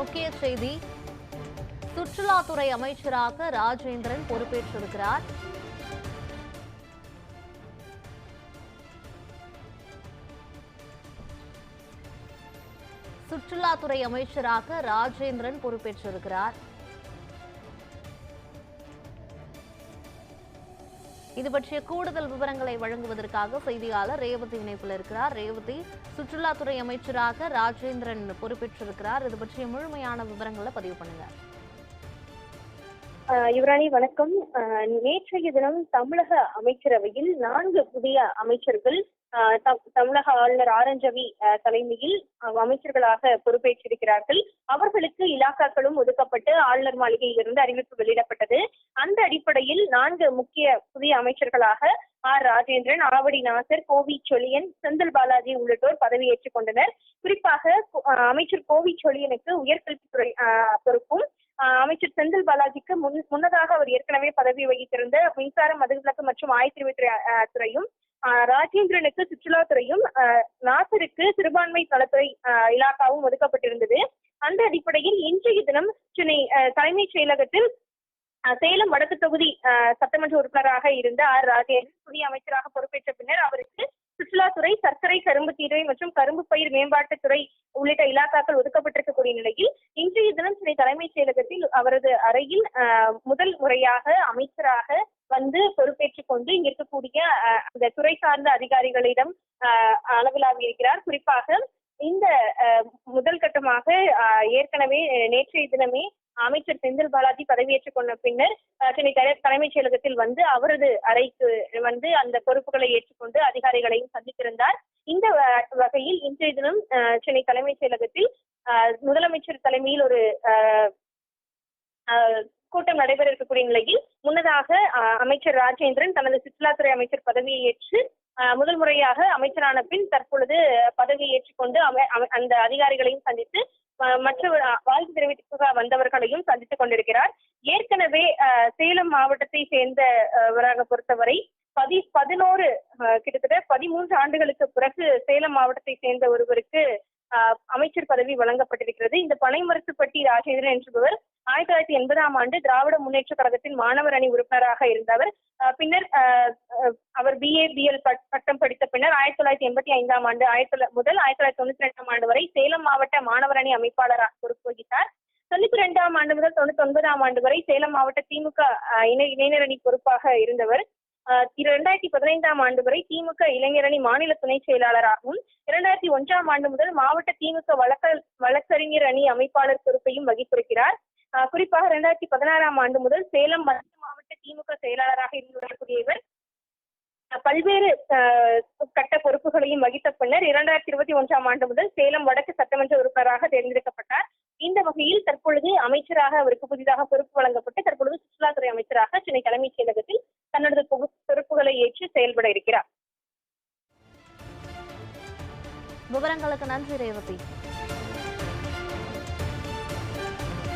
முக்கிய செய்தி. சுற்றுலாத்துறை அமைச்சராக ராஜேந்திரன் பொறுப்பேற்றிருக்கிறார். சுற்றுலாத்துறை அமைச்சராக ராஜேந்திரன் பொறுப்பேற்றிருக்கிறார். இது பற்றிய கூடுதல் விவரங்களை வழங்குவதற்காக செய்தியாளர் ரேவதி இணைப்பில் இருக்கிறார். ரேவதி சுற்றுலாத்துறை அமைச்சராக ராஜேந்திரன் பொறுப்பேற்றிருக்கிறார். இது பற்றிய முழுமையான விவரங்களை பதிவு பண்ணுங்க. யுவராணி வணக்கம். நேற்றைய தினம் தமிழக அமைச்சரவையில் நான்கு புதிய அமைச்சர்கள் தமிழக ஆளுநர் ஆர் என் ரவி தலைமையில் அமைச்சர்களாக பொறுப்பேற்றிருக்கிறார்கள். அவர்களுக்கு இலாக்காக்களும் ஒதுக்கப்பட்டு ஆளுநர் மாளிகையிலிருந்து அறிவிப்பு வெளியிடப்பட்டது. அந்த அடிப்படையில் நான்கு முக்கிய புதிய அமைச்சர்களாக ஆர். ராஜேந்திரன் ஆவடி நாசர் கோவி சொலியன் செந்தில் பாலாஜி உள்ளிட்டோர் பதவியேற்றுக் கொண்டனர். குறிப்பாக அமைச்சர் கோவி சொலியனுக்கு உயர்கல்வித்துறை பொறுப்பும் அமைச்சர் செந்தில் பாலாஜிக்கு முன் முன்னதாக அவர் ஏற்கனவே பதவி வகித்திருந்த மின்சாரம் மதுவிலக்கு மற்றும் ஆயத்திருவித்துறை துறையும் ராஜேந்திரனுக்கு சுற்றுலாத்துறையும் நாசருக்கு சிறுபான்மை நலத்துறை இலாக்காவும் ஒதுக்கப்பட்டிருந்தது. அந்த அடிப்படையில் இன்றைய தினம் சென்னை தலைமைச் செயலகத்தில் சேலம் வடக்கு தொகுதி சட்டமன்ற உறுப்பினராக இருந்த ஆர். ராஜேந்திரன் புதிய அமைச்சராக பொறுப்பேற்ற பின்னர் அவருக்கு சுற்றுலாத்துறை சர்க்கரை கரும்பு தீர்வை மற்றும் கரும்பு பயிர் மேம்பாட்டுத்துறை உள்ளிட்ட இலாக்காக்கள் ஒதுக்கப்பட்டிருக்கக்கூடிய நிலையில் இன்றைய தினம் சென்னை தலைமைச் செயலகத்தில் அவரது அறையில் முதல் முறையாக அமைச்சராக வந்து பொறுப்பேற்றுக் கொண்டு இங்க இருக்கக்கூடிய அந்த துறை சார்ந்த அதிகாரிகளிடம் ஆஹ், இருக்கிறார். குறிப்பாக இந்த முதல் கட்டமாக ஏற்கனவே நேற்றைய தினமே அமைச்சர் செந்தில் பாலாஜி பதவியேற்றுக் கொண்ட பின்னர் சென்னை தலைமைச் செயலகத்தில் வந்து அவரது அறைக்கு வந்து அந்த பொறுப்புகளை ஏற்றுக்கொண்டு அதிகாரிகளையும் சந்தித்திருந்தார். இந்த வகையில் இன்றைய தினம் சென்னை தலைமைச் செயலகத்தில் முதலமைச்சர் தலைமையில் ஒரு கூட்டம் நடைபெற இருக்கக்கூடிய நிலையில் முன்னதாக அமைச்சர் ராஜேந்திரன் தனது சுற்றுலாத்துறை அமைச்சர் பதவியை ஏற்று முதல் முறையாக அமைச்சரான பின் தற்பொழுது பதவியை ஏற்றுக்கொண்டு அந்த அதிகாரிகளையும் சந்தித்து மற்ற வாழ்த்து தெரிவிக்க வந்தவர்களையும் சந்தித்துக் கொண்டிருக்கிறார். ஏற்கனவே சேலம் மாவட்டத்தை சேர்ந்தவராக பொறுத்தவரை பதி பதினோரு கிட்டத்தட்ட பதிமூன்று ஆண்டுகளுக்கு பிறகு சேலம் மாவட்டத்தை சேர்ந்த ஒருவருக்கு அமைச்சர் பதவி வழங்கப்பட்டிருக்கிறது. இந்த பனைமரத்துப்பட்டி ராஜேந்திரன் என்பவர் ஆயிரத்தி தொள்ளாயிரத்தி எண்பதாம் ஆண்டு திராவிட முன்னேற்ற கழகத்தின் மாணவர் அணி உறுப்பினராக இருந்தவர். பின்னர் பிஏ பிஎல் பட்டம் படித்த பின்னர் ஆயிரத்தி தொள்ளாயிரத்தி எண்பத்தி ஐந்தாம் ஆண்டு ஆயிரத்தி தொள்ளாயிரத்தி முதல் ஆயிரத்தி தொள்ளாயிரத்தி தொண்ணூத்தி ரெண்டாம் ஆண்டு வரை சேலம் மாவட்ட மாணவர் அணி அமைப்பாளராக பொறுப்பு வகித்தார் தொண்ணூத்தி ரெண்டாம் ஆண்டு முதல் தொண்ணூத்தி ஒன்பதாம் ஆண்டு வரை சேலம் மாவட்ட திமுக இணை இளைஞர் அணி பொறுப்பாக இருந்தவர். ஆஹ், இரண்டாயிரத்தி பதினைந்தாம் ஆண்டு வரை திமுக இளைஞரணி மாநில துணை செயலாளராகவும் இரண்டாயிரத்தி ஒன்றாம் ஆண்டு முதல் மாவட்ட திமுக வழக்க வழக்கறிஞர் அணி அமைப்பாளர் பொறுப்பையும் வகித்திருக்கிறார். ஆஹ், குறிப்பாக இரண்டாயிரத்தி பதினாறாம் ஆண்டு முதல் சேலம் கட்ட பொறுப்புகளையும் வகித்த பின்னர் இரண்டாயிரத்தி இருபத்தி ஒன்றாம் ஆண்டு முதல் சேலம் வடக்கு சட்டமன்ற உறுப்பினராக தேர்ந்தெடுக்கப்பட்டார். இந்த வகையில் தற்பொழுது அமைச்சராக அவருக்கு புதிதாக பொறுப்பு வழங்கப்பட்டு தற்பொழுது சுற்றுலாத்துறை அமைச்சராக சென்னை தலைமைச் செயலகத்தில் தனது பொறுப்புகளை ஏற்று செயல்பட இருக்கிறார். விவரங்களுக்கு நன்றி ரேவதி.